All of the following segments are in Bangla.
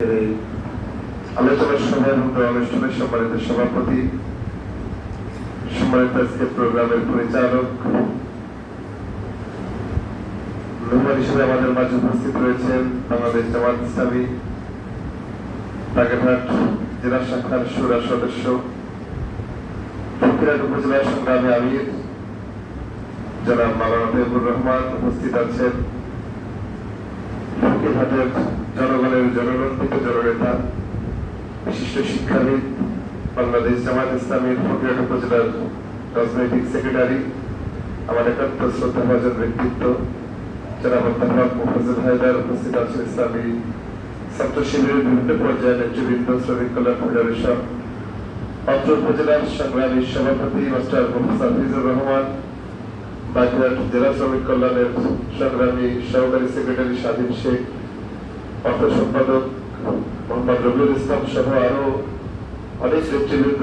এই আলোচনা সভার অনুষ্ঠানের সম্মানিত সভাপতি সম্মানিত আজকে প্রোগ্রামের পরিচালক মেহমান হিসেবে আমাদের মাঝে উপস্থিত রয়েছেন বাংলাদেশ জামাত ইসলামী বাগেরহাট জেলা শাখার সুরা সদস্য ফকিরহাট উপজেলা সংগ্রামী আমির জনাব তৈবুর রহমান উপস্থিত আছেন ফকিরহাটের জনগণের জনগণিত জননেতা, বিশিষ্ট শিক্ষাবিদ, বাংলাদেশ জামাত ইসলামীর ফকিরহাট উপজেলার রাজনৈতিক সেক্রেটারি, আমার একান্ত শ্রদ্ধাভাজন ব্যক্তিত্ব, জনাব অধ্যাপক মুফাজুল হায়দার উপস্থিত আছেন ইসলামী ছাত্র শিবিরের বিভিন্ন পর্যায়ে নেতৃবৃন্দ, শ্রমিক কল্যাণ ফেডারেশন, অত্র উপজেলার সংগ্রামী সভাপতি মাস্টার প্রফেসর ফিজুর রহমান বাগেরহাট জেলা শ্রমিক কল্যাণের সংগ্রামী সহকারী সেক্রেটারি স্বাধীন শেখ অর্থ সম্পাদক, মোহাম্মদ রবিউল ইসলাম সহ আরও অনেক নেতৃবৃন্দ,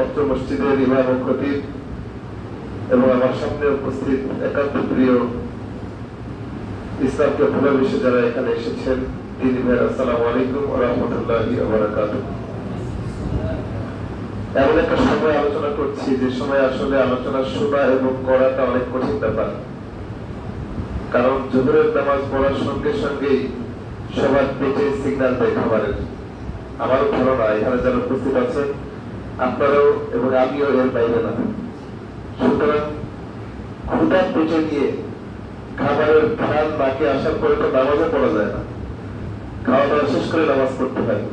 অত্র মসজিদের ইমাম খতিব এবং আমার সামনে উপস্থিত একান্ত প্রিয় ইসলামকে ভালোবেসে যারা এখানে এসেছেন, তিনি ভাই আসসালামু আলাইকুম রাহমাতুল্লাহি এমন একটা সময় আলোচনা করছি, যে সময় আসলে আলোচনা শোনা এবং করাটা অনেক কঠিন ব্যাপার। কারণ জোহরের নামাজ পড়ার সঙ্গে সঙ্গেই সবার পেটে সিগন্যাল দেয় খাবারের। আমারও ধারণা এখানে যারা উপস্থিত আছেন আপনারাও এবং আমিও এর বাইরে না। সুতরাং ক্ষুদা পেটে নিয়ে খাবারের ঘ্রাণ নাকে আসার পরে তো নামাজও পড়া যায় না। খাওয়া দাওয়া শেষ করে নামাজ পড়তে হয়।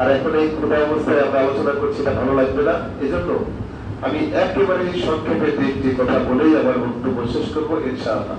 আর এখন এই ক্ষুদা অবস্থায় আমরা আলোচনা করছি না ভালো লাগবে না। এজন্য আমি একেবারে সংক্ষেপে দু একটি কথা বলেই আমার বক্তব্য শেষ করব, ইনশাআল্লাহ।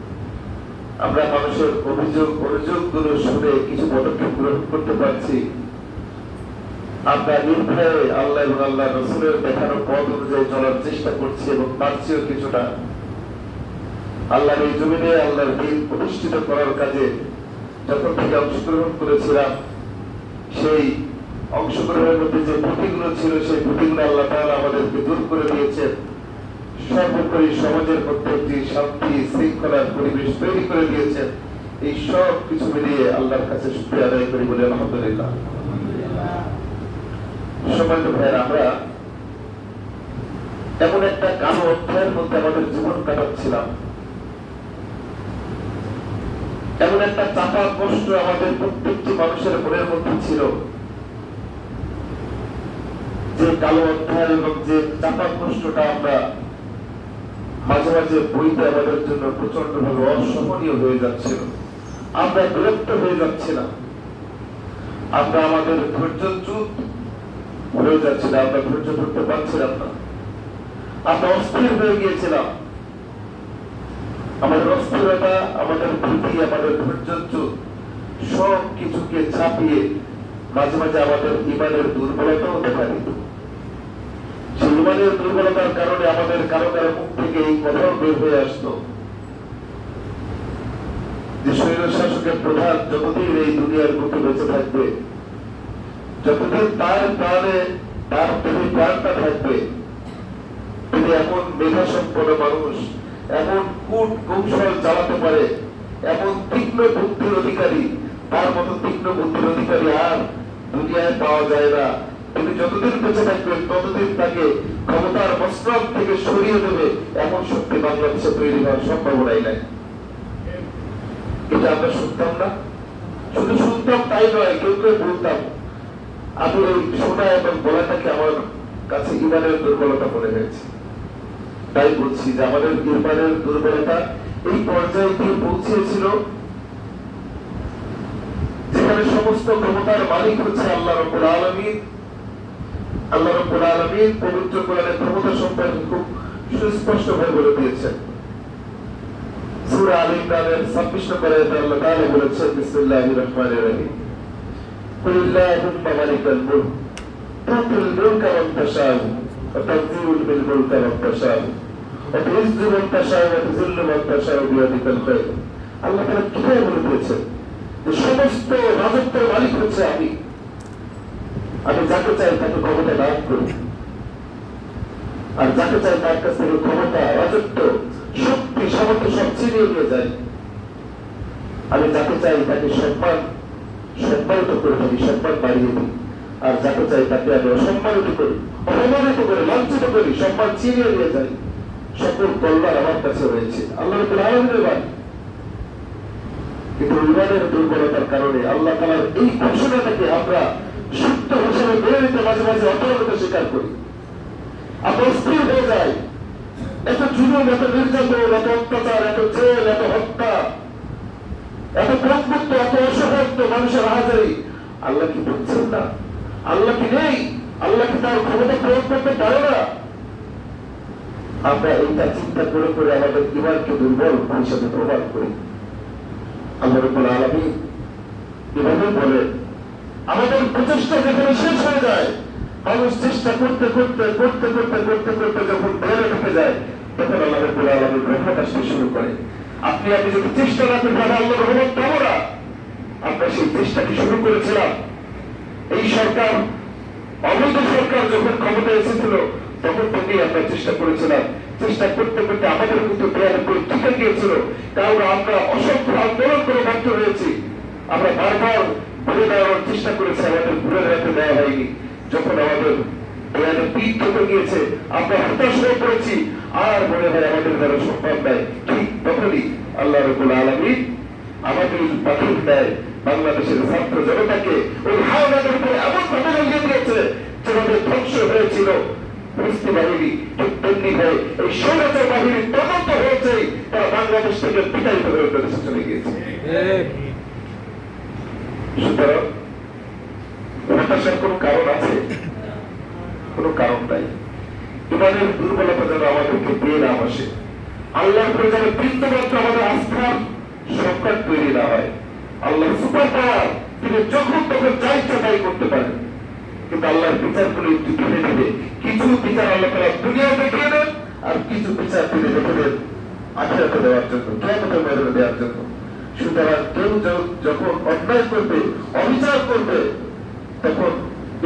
আমরা মানুষের অভিযোগ অভিযোগগুলো শুনে কিছু পদক্ষেপ গ্রহণ করতে পারছি। আমরা নির্ভয়ে আল্লাহ এবং আল্লাহ রসুলের দেখানো পথ অনুযায়ী চলার চেষ্টা করছি এবং পারছিও কিছুটা। আল্লাহর এই জমিনে আল্লাহর দিন প্রতিষ্ঠিত করার কাজে যখন থেকে অংশগ্রহণ করেছিলাম, সেই অংশগ্রহণের মধ্যে যে ত্রুটিগুলো ছিল, সেই ত্রুটিগুলো আল্লাহ তাআলা আমাদেরকে দূর করে দিয়েছেন। সর্বোপরি সমাজের একটি শান্তি, শৃঙ্খলার পরিবেশ তৈরি করে দিয়েছেন। এই সব কিছু মিলিয়ে আল্লাহর কাছে শুক্রিয়া আদায় করি বলে আলহামদুলিল্লাহ। সম্মানিত ভাইয়ের, আমরা এমন একটা কালো অধ্যায়ের মধ্যে আমাদের জীবন কাটাচ্ছিলাম। এমন একটা চাপা কষ্ট আমাদের প্রত্যেকটি মানুষের মনের মধ্যে ছিল। যে কালো অধ্যায় এবং যে চাপা কষ্টটা আমরা মাঝে মাঝে বইতে আমাদের জন্য প্রচণ্ড ভাবে অসহনীয় হয়ে যাচ্ছিল। আমরা বিরক্ত হয়ে যাচ্ছিলাম। আমরা আমাদের ধৈর্য চুপ হয়ে যাচ্ছিলাম, আমরা ধৈর্য ধরতে পারছিলাম না। আমরা অস্থির হয়ে গিয়েছিলাম। আমাদের অস্থিরতা, আমাদের ভীতি, আমাদের ধৈর্য চুপ সব কিছুকে ছাপিয়ে মাঝে মাঝে আমাদের ইমানের দুর্বলতাও দেখা দিত। সেই ইমানের দুর্বলতার কারণে আমাদের কারও কারও মুখ থেকে এই কথাও বের হয়ে আসতো যে শৈল শাসকের প্রধান যতদিন এই দুনিয়ার বুকে বেঁচে থাকবে, যতদিন তার প্রাণে, তার তিনি প্রাণটা থাকবে, তিনি এমন মেধা সম্পন্ন মানুষ, এমন কূট কৌশল চালাতে পারে, এমন তীক্ষ্ণ বুদ্ধির অধিকারী, তার মতো তীক্ষ্ণ বুদ্ধির অধিকারী আর দুনিয়ায় পাওয়া যায় না। তিনি যতদিন বেঁচে থাকবেন ততদিন তাকে ক্ষমতার মসনদ থেকে সরিয়ে দেবে, এমন শক্তি বাংলাদেশে তৈরি হওয়ার সম্ভাবনাই নাই। এটা আমরা শুনতাম না। শুধু শুনতাম তাই নয়, কেউ কেউ বলতাম আমি এই শোনা এবং বলাটাকে আমার কাছে ইমানের দুর্বলতা মনে হয়েছে। তাই বলছি যে আমাদের ইমানের দুর্বলতা এই পর্যায়ে গিয়ে পৌঁছেছিল যেখানে সমস্ত ক্ষমতার মালিক হচ্ছে আল্লাহ রব্বুল আলমীর আল্লাহ রব্বুল আলমীর পবিত্র কোরআনের ক্ষমতা সম্পর্কে খুব সুস্পষ্ট ভাবে বলে দিয়েছেন সূরা আল ইমরানের 26 নম্বর আয়াতে আল্লাহ তাআলা বলেছেন বিসমিল্লাহির রহমানির রহিম قل اللهم مالك الملك تؤتي الملك من تشاء وتنزع الملك من تشاء وتعز من تشاء وتذل من تشاء بيدك الخير আল্লাহ তাআলা কিভাবে বলে দিয়েছেন যে সমস্ত রাজত্বের মালিক হচ্ছে আমি আমি যাকে চাই তাকে ক্ষমতা দান করি আর যাকে চাই তার কাছ থেকে ক্ষমতা, রাজত্ব, শক্তি, সামর্থ্য সব ছিনিয়ে নিয়ে যায়। আমি যাকে চাই তাকে সম্মান, সম্মানিত করে থাকি সম্মান বাড়িয়ে দিই। আর যাকে চাই তাকে আমি অসম্মানিত করি, অপমানিত করে, লাঞ্ছিত করি, সম্মান ছিনিয়ে নিয়ে যাই। সকল কল্যাণ আমার কাছে রয়েছে। আল্লাহ আলমের বাড়ি কিন্তু ইমানের দুর্বলতার কারণে আল্লাহ তালার এই ঘোষণাটাকে আমরা সত্য হিসেবে নিতে মাঝে মাঝে অপরাধতা স্বীকার করি। আমরা স্থির হয়ে যাই এত জুলুম, এত নির্যাতন, এত অত্যাচার, এত জেল, এত হত্যা, এত প্রকৃত এত অসহায়ত্ব মানুষের হাজারি। আল্লাহ কি বুঝছেন না? আল্লাহ কি নেই? আল্লাহ কি তার ক্ষমতা প্রয়োগ করতে পারে না? আমরা এইটা চিন্তা করে করে আমাদের ইমানকে দুর্বল হিসেবে প্রমাণ করি। রব্বুল আলামিন এভাবে বলে আমাদের প্রচেষ্টা যেখানে শেষ হয়ে যায়, মানুষ চেষ্টা করতে করতে করতে করতে করতে করতে যখন বেড়ে ঢুকে যায়, তখন আল্লাহ রব্বুল আলামিন রহমত আসতে শুরু করে। আপনি আপনি যদি চেষ্টা না করেন, তাহলে আল্লাহ রহমত পাবো না। আমরা সেই চেষ্টাকে শুরু করেছিলাম। এই সরকার, অবৈধ সরকার যখন ক্ষমতায় এসেছিল, তখন থেকেই আমরা চেষ্টা করেছিলাম। চেষ্টা করতে করতে আমাদের কিন্তু প্রেয়ার করে টিকে গিয়েছিল। কারণ আমরা অসংখ্য আন্দোলন করে ব্যর্থ হয়েছি। আমরা বারবার ঘুরে দেওয়ার চেষ্টা করেছি, আমাদের ঘুরে দাঁড়াতে দেওয়া হয়নি। যখন আমাদের বাংলাদেশের ধ্বংস হয়েছিল। ফিলিস্তি বাহিনী ঠিক তেমনি হয়ে এই স্বৈরাচার বাহিনী তদন্ত হয়েছে, তারা বাংলাদেশ থেকে বিতাড়িত হয়ে চলে গিয়েছে। সুতরাং কোন কারণ আছে? কোন কারণ নাই। ইমানের দুর্বলতা যেন আমাদেরকে না বসে। আল্লাহর উপরে যেন বৃন্দমাত্র আমাদের আস্থার সংকট তৈরি না হয়। আল্লাহ সুপার পাওয়ার, তিনি যখন তখন যা ইচ্ছা করতে পারেন। কিন্তু আল্লাহর বিচারগুলো একটু ধীরে ধীরে, কিছু বিচার আল্লাহ তারা দুনিয়া দেখিয়ে দেন আর কিছু বিচার তিনি রেখে দেন আখেরাতে দেওয়ার জন্য ময়দানে দেওয়ার জন্য। সুতরাং কেউ যখন অন্যায় করবে, অবিচার করবে, তখন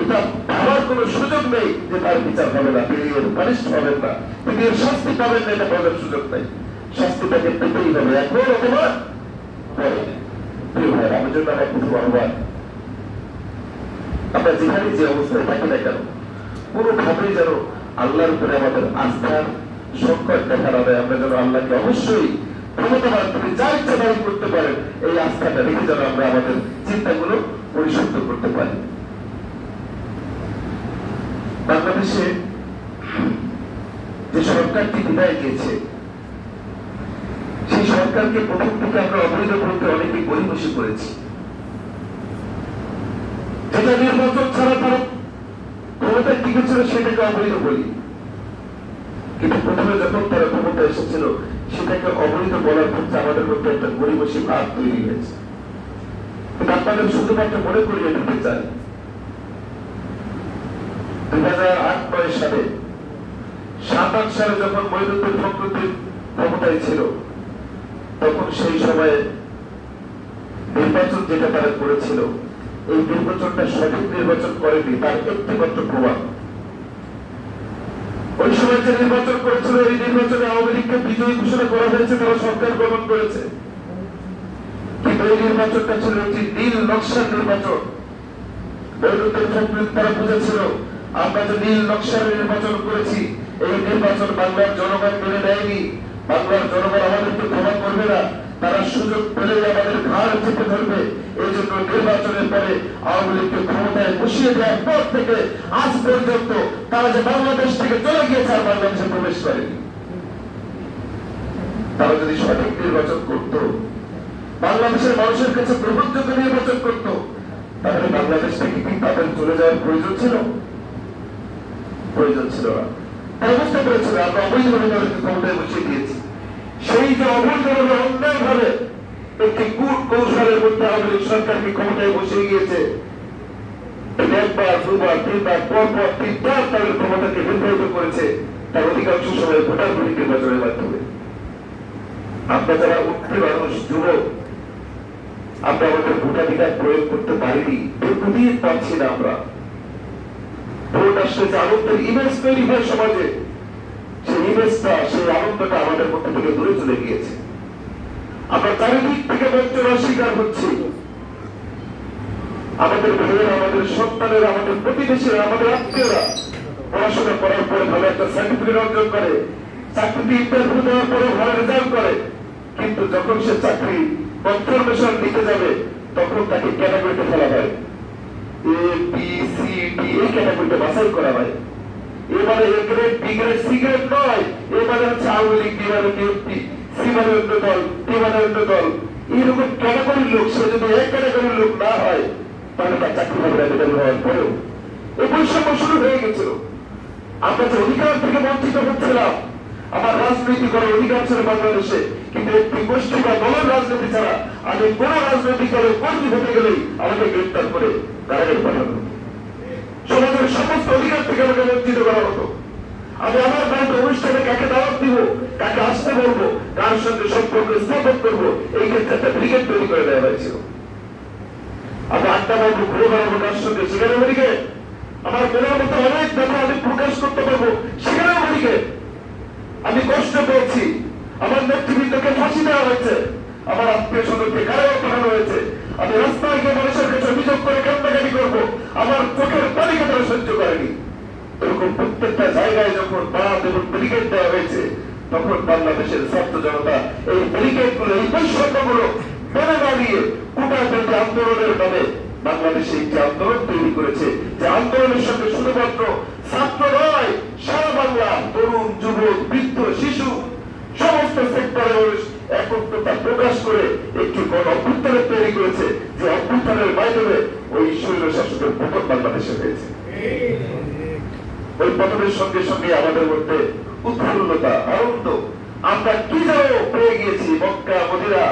এটা ভাবার কোন সুযোগ নেই যে তার বিচার হবে না। তিনি এর পানিষ্ঠ হবেন না। তিনি এর শাস্তি পাবেন না, এটা বলার সুযোগ নেই। শাস্তি তাকে পেতেই হবে। এখন অথবা আমার জন্য আমার আমরা যেখানে যে অবস্থায় থাকি না কেন কোনো ভাবেই যেন আল্লাহর উপরে আমাদের আস্থার সংকট দেখা না দেয়। আমরা যেন আল্লাহকে অবশ্যই ক্ষমতাবান তুমি যা ইচ্ছা তাই করতে পারেন এই আস্থাটা রেখে যেন আমরা আমাদের চিন্তাগুলো পরিশুদ্ধ করতে পারি। বাংলাদেশে যে সরকারটি বিদায় গিয়েছে সেই সরকারকে প্রথম থেকে আমরা অবৈধ বলতে অনেকে গরিবসী করেছি। যেটা নির্বাচন ছাড়া তারা ক্ষমতায় টিকে ছিল সেটাকে অবৈধ বলি। কিন্তু প্রথমে যখন তারা ক্ষমতা এসেছিল, সেটাকে অবৈধ বলার ক্ষেত্রে আমাদের মধ্যে একটা গরিবসী ভাব তৈরি হয়েছে। আপনাদের শুধুমাত্র মনে করিয়ে দিতে চাই তখন সেই সময়ে নির্বাচন যেটা তারা করেছিল, এই নির্বাচনটা সঠিক নির্বাচন করেনি, তার একটি মাত্র প্রমাণ যে নির্বাচন করেছিল, এই নির্বাচনে আওয়ামী লীগকে বিজয়ী ঘোষণা করা হয়েছে তারা সরকার গ্রহণ করেছে। কিন্তু এই নির্বাচনটা ছিল একটি নীল নকশার নির্বাচন। বৈরুতের ফখরুদ্দিন তারা বুঝেছিল, আমরা যে নীল নকশার নির্বাচন করেছি, এই নির্বাচন বাংলার জনগণ মেনে নেয়নি। বাংলার জনগণ আমাদেরকে ক্ষমা করবে না। তারা সুযোগ পেলে আমাদের ঘাড় চেপে ধরবে। এই জন্য নির্বাচনের পরে আওয়ামী লীগকে ক্ষমতায় বসিয়ে দেওয়ার পর থেকে আজ পর্যন্ত তারা যে বাংলাদেশ থেকে চলে গিয়েছে আর বাংলাদেশে প্রবেশ করেনি। তারা যদি সঠিক নির্বাচন করত, বাংলাদেশের মানুষের কাছে গ্রহণযোগ্য নির্বাচন করত, তাহলে বাংলাদেশ থেকে কি তাদের চলে যাওয়ার প্রয়োজন ছিল? প্রয়োজন ছিল না। তারা বুঝতে পেরেছিল, আমরা অবৈধভাবে তাদেরকে ক্ষমতায় বসিয়ে দিয়েছি। সেই যে অবৈধভাবে অন্যায়ভাবে একটি কূট কৌশলের মধ্যে এই সরকারকে ক্ষমতায় বসে গিয়েছে একবার, দুবার, তিনবার পর তিনবার তাদের ক্ষমতাকে নির্ধারিত করেছে, তার অধিকাংশ সময় ভোটার ভোট নির্বাচনের মাধ্যমে। আমরা যারা উঠতে মানুষ, যুবক, আমরা আমাদের ভোটাধিকার প্রয়োগ করতে পারিনি, দীর্ঘদিন পাচ্ছি না আমরা। ভোট আসলে যে আনন্দের ইমেজ তৈরি হয় সমাজে সেই সেই আনন্দটা আমাদের মধ্যে থেকে দূরে চলে গিয়েছে। আমরা চারিদিক থেকে বঞ্চনার শিকার হচ্ছি। আমাদের ভাইয়েরা, আমাদের সন্তানেরা, আমাদের প্রতিবেশীরা, আমাদের আত্মীয়রা পড়াশোনা করার পরে ভালো একটা সার্টিফিকেট অর্জন করে, চাকরিতে ইন্টারভিউ দেওয়ার পরে ভালো রেজাল্ট করে। কিন্তু যখন সে চাকরি কনফার্মেশন দিতে যাবে, তখন তাকে ক্যাটাগরিতে ফেলা হয়। এ বি সি ডি এই ক্যাটাগরিতে বাছাই করা হয়। এবারে এ গ্রেড বি নয়, এবারে হচ্ছে আওয়ামী লীগ বি মানে বিএনপি সি অন্য দল ডি মানে অন্য দল। এইরকম ক্যাটাগরির লোক, সে যদি এক ক্যাটাগরির লোক না হয়, তাহলে তার চাকরি হবে না বেতন হওয়ার পরেও। এই বৈষম্য শুরু হয়ে গেছিল। আমরা যে অধিকার থেকে বঞ্চিত হচ্ছিলাম, আমার রাজনীতি করার অধিকার ছিল বাংলাদেশে, কিন্তু একটি গোষ্ঠী বা দলের রাজনীতি ছাড়া আমি কোন রাজনৈতিক দলের কর্মী হতে গেলেই আমাকে গ্রেপ্তার করে কারাগারে পাঠানো। সমাজের সমস্ত অধিকার থেকে আমাকে বঞ্চিত করা হতো আমি আমার বাড়িতে অনুষ্ঠানে কাকে দাওয়াত দিব, কাকে আসতে বলব, কার সঙ্গে সম্পর্ক স্থাপন করব, এই ক্ষেত্রে একটা ব্রিগেড তৈরি করে দেওয়া হয়েছিল। আমি আড্ডা মারবো, ঘুরে বেড়াবো, কার সঙ্গে সেখানে বলিকে আমার মনের মধ্যে অনেক ব্যাপার আমি প্রকাশ করতে পারব সেখানেও বলিকে আমি কষ্ট পেয়েছি। আমার নেতৃবৃন্দকে ফাঁসি দেওয়া হয়েছে। আমার আত্মীয় স্বজনকে কারাগার পাঠানো হয়েছে। আমি রাস্তায় গিয়ে মানুষের কাছে অভিযোগ করে কান্নাকাটি করব। আমার চোখের পানিকে তারা সহ্য করেনি? এরকম প্রত্যেকটা জায়গায় যখন বাদ এবং ব্রিগেড দেওয়া হয়েছে, তখন বাংলাদেশের ছাত্র জনতা এই ব্রিগেডগুলো এই বৈষম্যগুলো মেনে নিয়ে কোটা বিরোধী আন্দোলনের নামে বাংলাদেশে একটি আন্দোলন তৈরি করেছে। যে আন্দোলনের সঙ্গে শুধুমাত্র ছাত্র নয়, সারা বাংলা, তরুণ, যুবক, বৃদ্ধ, শিশু, সমস্ত সেক্টরে একত্রতা প্রকাশ করে একটি গণ তৈরি করেছে। যে অভ্যুত্থানের ওই শৈল শাসকের পতন বাংলাদেশে হয়েছে। ওই পতনের সঙ্গে সঙ্গে আমাদের মধ্যে উৎফুল্লতা, আনন্দ। আমরা কি যেন পেয়ে গিয়েছি মক্কা মদিরা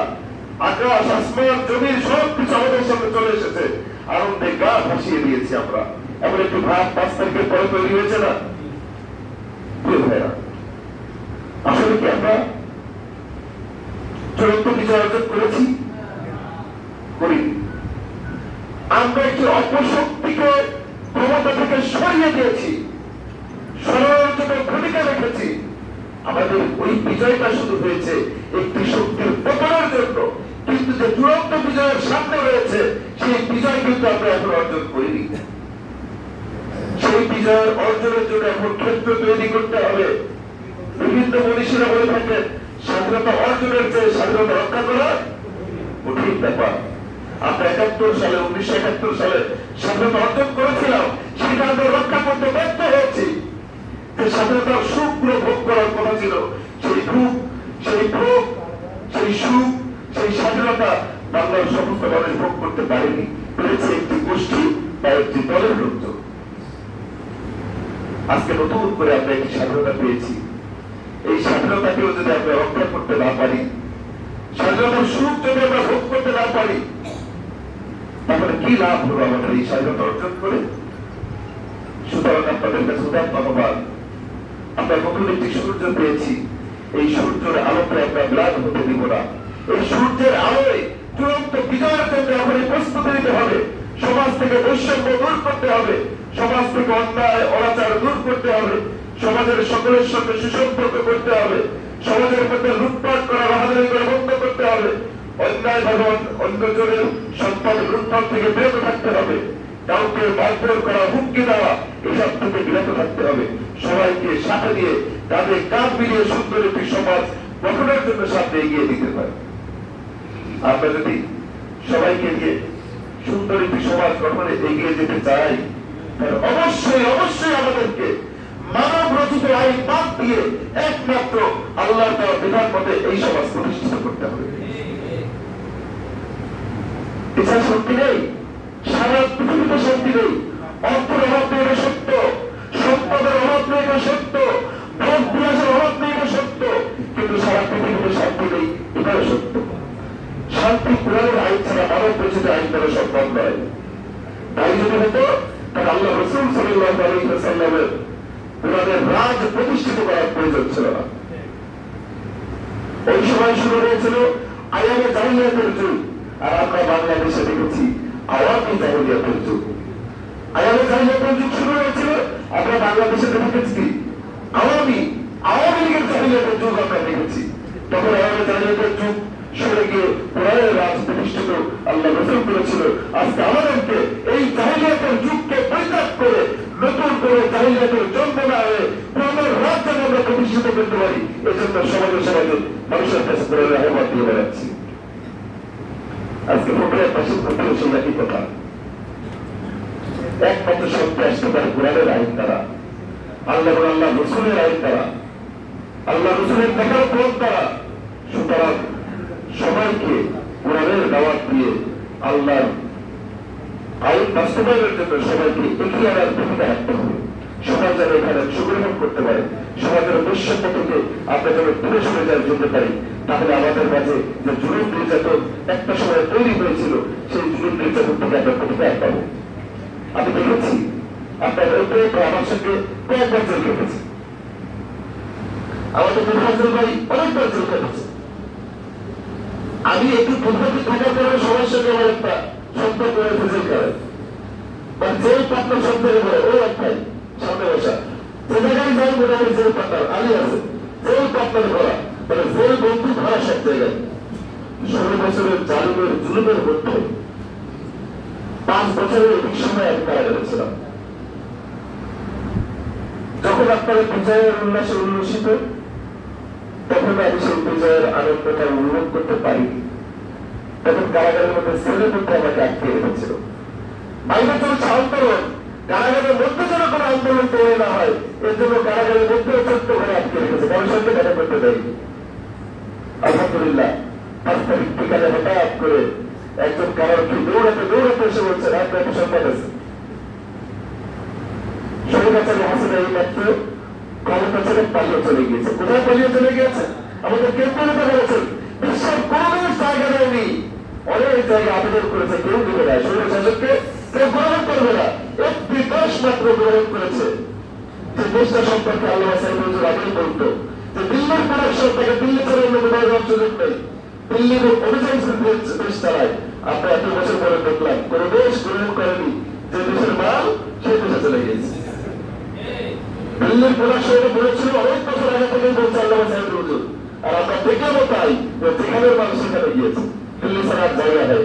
আকাশ, আসমান জমির সব কিছু আমাদের সামনে চলে এসেছে। আনন্দে গা ভাসিয়ে দিয়েছি আমরা। এমন একটি ভাব পাঁচ তারিখের পরে তৈরি হয়েছে না? ভাইরা আসলে কি আমরা চূড়ান্ত বিজয় অর্জন করেছি? করিনি। আমরা একটি অপশক্তিকে ক্ষমতা থেকে সরিয়ে দিয়েছি। সরানোর ভূমিকা রেখেছি। আমাদের ওই বিজয়টা শুরু হয়েছে একটি শক্তির পতনের জন্য। কিন্তু যে চূড়ান্ত বিজয়ের সামনে রয়েছে, সেই বিজয় কিন্তু আমরা এখন অর্জন করিনি। সেই বিজয়ের অর্জনের জন্য এখন ক্ষেত্র তৈরি করতে হবে। বিভিন্ন মনীষীরা বলে থাকেন, স্বাধীনতা অর্জনের চেয়ে স্বাধীনতা রক্ষা করা কঠিন ব্যাপার। আমরা একাত্তর সালে, উনিশশো একাত্তর সালে স্বাধীনতা অর্জন করেছিলাম, সেটা আমরা রক্ষা করতে ব্যর্থ হয়েছি। স্বাধীনতার সুখগুলো ভোগ করার কথা ছিল। সেই সুখ, সেই ভোগ, সেই সুখ, সেই স্বাধীনতা বাংলার সমস্ত মানুষ ভোগ করতে পারেনি। পেরেছে একটি গোষ্ঠী বা একটি দলের লোকজন আজকে নতুন করে আমরা একটি স্বাধীনতা পেয়েছি। এই স্বাধীনতাকেও যদি আমরা রক্ষা করতে না পারি, স্বাধীনতার সুখ যদি আমরা ভোগ করতে না পারি তাহলে কি লাভ হলো আমাদের এই স্বাধীনতা অর্জন করে? সুতরাং আপনাদের কাছে উদার ধন্যবাদ। আমরা নতুন একটি সূর্য পেয়েছি। এই সূর্যের আলোতে আমরা ম্লান হতে দিব না। এই সূর্যের আলোয় চূড়ান্ত বিজয়ের জন্য আমাদের প্রস্তুতি নিতে হবে। সমাজ থেকে বৈষম্য দূর করতে হবে। সমাজ থেকে অন্যায়, অনাচার দূর করতে হবে। সমাজের সকলের সঙ্গে সুসম্পর্ক করতে হবে। সমাজের মধ্যে লুটপাট করা, বাহাদুরি করে বন্ধ করতে হবে। অন্যায় ভাবন অন্যজনের সম্পদ লুটপাট থেকে বিরত থাকতে হবে। কাউকে মারধর করা, হুমকি দেওয়া, এসব থেকে বিরত থাকতে হবে। সবাইকে সাথে নিয়ে তাদের কাজ মিলিয়ে সুন্দর একটি সমাজ গঠনের জন্য সামনে এগিয়ে দিতে পারে আমরা যদি সবাইকে নিয়ে সুন্দর একটি সমাজ গঠনে এগিয়ে যেতে চাই, তাহলে অবশ্যই অবশ্যই আমাদেরকে মানব রচিত আইন বাদ দিয়ে একমাত্র আল্লাহ দেওয়া বিধান মতে এই সমাজ প্রতিষ্ঠিত করতে হবে। এছাড়া শক্তি নেই, সারা পৃথিবীতে শান্তি নেই। অর্থের অভাব নেই সত্য। সম্পদের অভাব নেই সত্য। ভোট বিলাসের অভাব নেই সত্য। কিন্তু সারা পৃথিবীতে শান্তি নেই, এটাও সত্য। শান্তি কোরআনের আইন ছাড়া মানব রচিত আইন দ্বারা সম্ভব নয়। তাই যদি হতো, তাহলে আল্লাহ রসুল সাল্লাহ আলহিহাসাল্লামের কোরআনের রাজ প্রতিষ্ঠিত করার প্রয়োজন ছিল না। ওই সময় শুরু হয়েছিল আয়ামে জাহিলিয়াতের যুগ। আর আমরা বাংলাদেশে দেখেছি আওয়ামী জাহিলিয়াতের যুগ আয়ামে জাহিলিয়াতের যুগ শুরু হয়েছিল আমরা বাংলাদেশে দেখেছি আওয়ামী আওয়ামী লীগের জাহিলিয়াতের যুগ আমরা দেখেছি তখন আয়ামে জাহিলিয়াতের যুগ সরে গিয়ে কোরআনের রাজ প্রতিষ্ঠিত আল্লাহ রসুল করেছিল আজকে আমাদেরকে এই জাহিলিয়াতের যুগকে পরিত্যাগ করে নতুন করে জাহিলিয়াতের জন্ম না হয়ে কোরআনের রাজ যেন আমরা প্রতিষ্ঠিত করতে পারি এজন্য সমাজের সমাজে মানুষের কাছে আহ্বান দিয়ে বেড়াচ্ছি আজকে ফোটের পাশে সেই একই কথা। একমাত্র সত্যি আসতে আইন দ্বারা। আল্লাহ আল্লাহ রসুলের আইন দ্বারা। আল্লাহ রসুলের সুতরাং সবাইকে কোরআনের দাওয়াত দিয়ে আল্লাহর আইন বাস্তবায়নের জন্য সবাইকে এগিয়ে আনার ভূমিকা রাখতে হবে। সমাজ যেন এখানে সুগ্রহণ করতে পারে। সমাজের বৈষম্য থেকে আমরা যেন দূরে সরে যাওয়ার জন্য পারি। তাহলে আমাদের মাঝে যে জুলুম নির্যাতন একটা সময় তৈরি হয়েছিল, সেই জুলুম নির্যাতন থেকে আমরা প্রতিকার পাবো। আমি দেখেছি, আপনার ওইটা আমার সঙ্গে কয়েকবার জেল কেটেছে আমাদের মুফাজল ভাই অনেকবার জেল কেটেছে আমি একটু পদ্ধতি থাকার কারণে সবার সঙ্গে আমার একটা সম্পর্ক রয়েছে জেল করে মানে জেল পার্টনার সম্পর্কে বলে ওই একটাই সামনে বসা। পাঁচ বছরের অধিক সময় আমি কারাগারে ছিলাম যখন আপনারা বিজয়ের উল্লাসে উল্লসিত তখন আমি সেই বিজয়ের আনন্দটা উল্লেখ করতে পারি, তখন কারাগারের মধ্যে ছেলে মধ্যে আমাকে আটকে রেখেছিল। বাইরে চলছে আন্দোলন কারাগারের মধ্যে যেন কোনো আন্দোলন তৈরি না হয়, এর জন্য কারাগারের মধ্যে ছোট্ট করে আটকে রেখেছে। সঙ্গে দেখা করতে দেয়নি আলহামদুলিল্লাহ, পাঁচ তারিখ বিকালে হঠাৎ করে একজন কারারক্ষী দৌড়াতে দৌড়াতে এসে বলছে একটা সংবাদ আছে। শরীরাচারী হাসিনা এই মাত্র ক্ষমতা ছেড়ে পালিয়ে চলে গিয়েছে। কোথায় পালিয়ে চলে গিয়েছে? আমাদের কেন্দ্র নেতা বলেছেন বিশ্বের কোন জায়গা নেয়নি অনেক আবেদন করেছে, কেউ শাসককে কেউ গ্রহণ করবে না। একটি দেশ মাত্র গ্রহণ করেছে। যে দেশটা সম্পর্কে আল্লাহ সাহেব আগেই বলতো যে দিল্লির প্রোডাকশন থেকে দিল্লি ছেড়ে অন্য কোথাও যাওয়ার সুযোগ নেই। দিল্লির অভিযান দেশ চালায়। আমরা এত বছর পরে দেখলাম, কোন দেশ গ্রহণ করেনি। যে দেশের মাল, সেই দেশে চলে গিয়েছে। দিল্লির প্রোডাকশনে বলেছিল অনেক বছর আগে থেকে বলছে আল্লাহ সাহেব হুজুর। আর আমরা দেখলামও তাই যে যেখানে মানুষ সেখানে গিয়েছে। দিল্লি ছাড়া জায়গা নেই।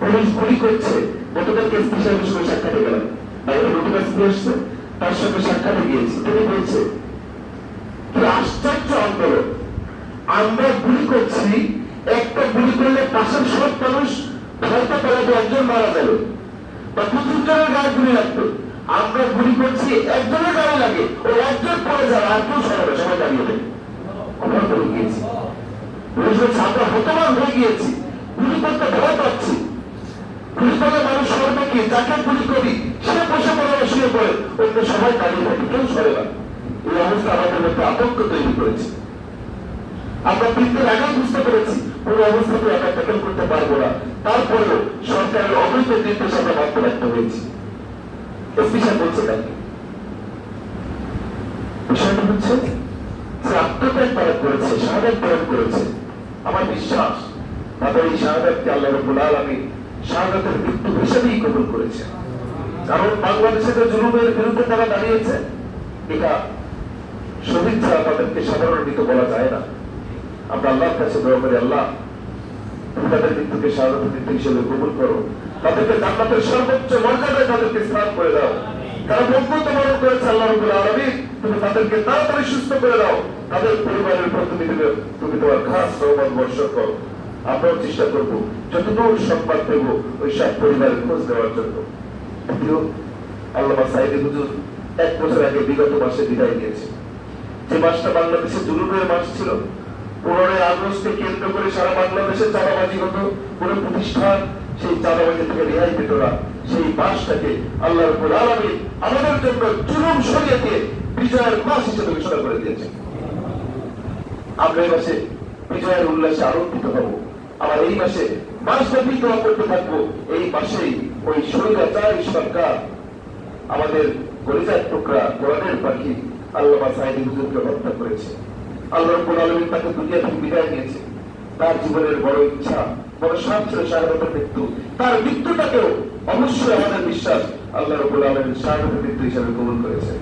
পুলিশ গুলি করছে। গতকালকে এসপি সঙ্গে সাক্ষাতে গেলাম বাইরে নতুন এসপি আসছে, তার সঙ্গে সাক্ষাতে গিয়েছি। তিনি বলছে আশ্চর্য আন্দোলন আমরা গুলি করছি, একটা গুলি করলে পাশের সব মানুষ ভয়তে পালাবে একজন মারা যাবে। বা প্রচুর জনের গায়ে গুলি লাগবে। আমরা গুলি করছি, একজনের গায়ে লাগে। ও একজন পরে যাবে, আর কেউ সরাবে সবাই দাঁড়িয়ে দেবে আমরা হতবাক হয়ে গিয়েছি। গুলি করতে ভয় পাচ্ছি। করলে মানুষ সরবে কি? যাকে গুলি করি, সে বসে পড়ে শুয়ে পড়ে, অন্য সবাই দাঁড়িয়ে থাকে, কেউ সরে না। এই অবস্থা আমাদের মধ্যে আতঙ্ক তৈরি করেছে। আমরা বৃদ্ধির আগেই বুঝতে পেরেছি কোন অবস্থাতে আমরা ট্যাকেল করতে পারব না। তারপরেও সরকারের অবৈধ নির্দেশ আমরা বাধ্য রাখতে হয়েছি। এসপি বলছে কালকে। বিষয়টা হচ্ছে আত্মত্যাগ তারা করেছে পালন করেছে। আমার বিশ্বাস তাদের এই শাহাদাতকে আল্লাহ রব্বুল আলামিন শাহাদাতের মৃত্যু হিসেবেই কবুল করেছে। কারণ বাংলাদেশে যে জুলুমের বিরুদ্ধে তারা দাঁড়িয়েছে। এটা শহীদ ছাড়া তাদেরকে সাধারণ মৃত বলা যায় না। আমরা আল্লাহর কাছে দোয়া করি, আল্লাহ, তাদের মৃত্যুকে শাহাদাত মৃত্যু হিসেবে কবুল করো। তাদেরকে জান্নাতের সর্বোচ্চ মর্যাদায় তাদেরকে স্থান করে দাও। তারা বন্ধুত্ব বরণ করেছে আল্লাহ রবুল আলমী তুমি তাদেরকে তাড়াতাড়ি সুস্থ করে দাও। তাদের পরিবারের প্রতি তুমি তুমি তোমার খাস রহমান বর্ষণ করো। আমরাও চেষ্টা করব, যতদূর সংবাদ দেব ওই সব পরিবারের খোঁজ দেওয়ার জন্য। আল্লামা সাইদি হুজুর এক বছর আগে বিগত মাসে বিদায় নিয়েছে। যে মাসটা বাংলাদেশে জুলুমের মাস ছিল, পনেরোই আগস্টকে কেন্দ্র করে সারা বাংলাদেশে চাঁদাবাজি হতো, কোন প্রতিষ্ঠান সেই চাঁদাবাজি থেকে রেহাই পেত না। সেই মাসটাকে আল্লাহ রব্বুল আলামিন আমাদের জন্য জুলুম সরিয়ে দিয়ে বিজয়ের মাস হিসেবে ঘোষণা করে দিয়েছে। আমরা এই মাসে বিজয়ের উল্লাসে আনন্দিত হব। আবার এই মাসে মাসব্যাপী দোয়া করতে থাকব। এই মাসেই ওই স্বৈরাচারী সরকার আমাদের গরিজার টুকরা কোরআনের পাখি আল্লামা সাহেব হুজুরকে হত্যা করেছে। আল্লাহ রব্বুল আলামিন তাকে দুনিয়া থেকে বিদায় নিয়েছে। তার জীবনের বড় ইচ্ছা, বড় সাপ ছিল মৃত্যু। তার মৃত্যুটাকেও অবশ্যই আমাদের বিশ্বাস আল্লাহ রব্বুল আলামিন শাহাদাতের মৃত্যু হিসেবে কবুল করেছে।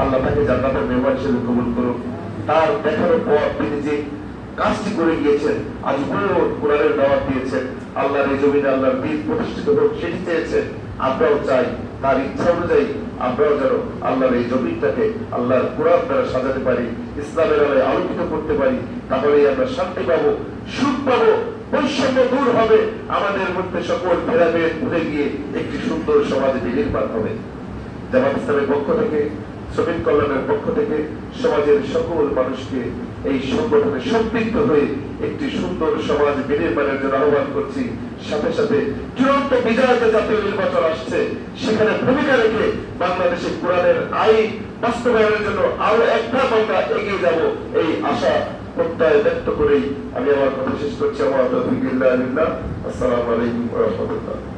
আল্লাহ তাকে জান্নাতের মেম্বার হিসেবে কবুল করুন তার দেখানোর পর তিনি যে কাজটি করে গিয়েছেন, আজ পুরো কোরআনের দাওয়াত দিয়েছেন। আল্লাহর এই জমিনে আল্লাহর দিন প্রতিষ্ঠিত হোক, সেটি চেয়েছেন। আমরাও চাই, তার ইচ্ছা অনুযায়ী আমরাও যেন আল্লাহর এই জমিনটাকে আল্লাহর কোরআন দ্বারা সাজাতে পারি, ইসলামের আলোয় আলোকিত করতে পারি, তাহলেই আমরা শান্তি পাবো, সুখ পাবো, বৈষম্য দূর হবে। আমাদের মধ্যে সকল ভেদাভেদ ভুলে গিয়ে একটি সুন্দর সমাজ বিনির্মাণ হবে। জামাত ইসলামের পক্ষ থেকে, শ্রমিক কল্যাণের পক্ষ থেকে সমাজের সকল মানুষকে এই সংগঠনে সম্পৃক্ত হয়ে একটি সুন্দর সমাজ বিনির্মাণের জন্য আহ্বান করছি। সাথে সাথে চূড়ান্ত বিজয় যে জাতীয় নির্বাচন আসছে, সেখানে ভূমিকা রেখে বাংলাদেশে কোরআনের আইন বাস্তবায়নের জন্য আরও একটা আমরা এগিয়ে যাব এই আশা প্রত্যয় ব্যক্ত করেই আমি আমার কথা শেষ করছি। আমার। আসসালামু আলাইকুম রাহমাতুল্লাহ।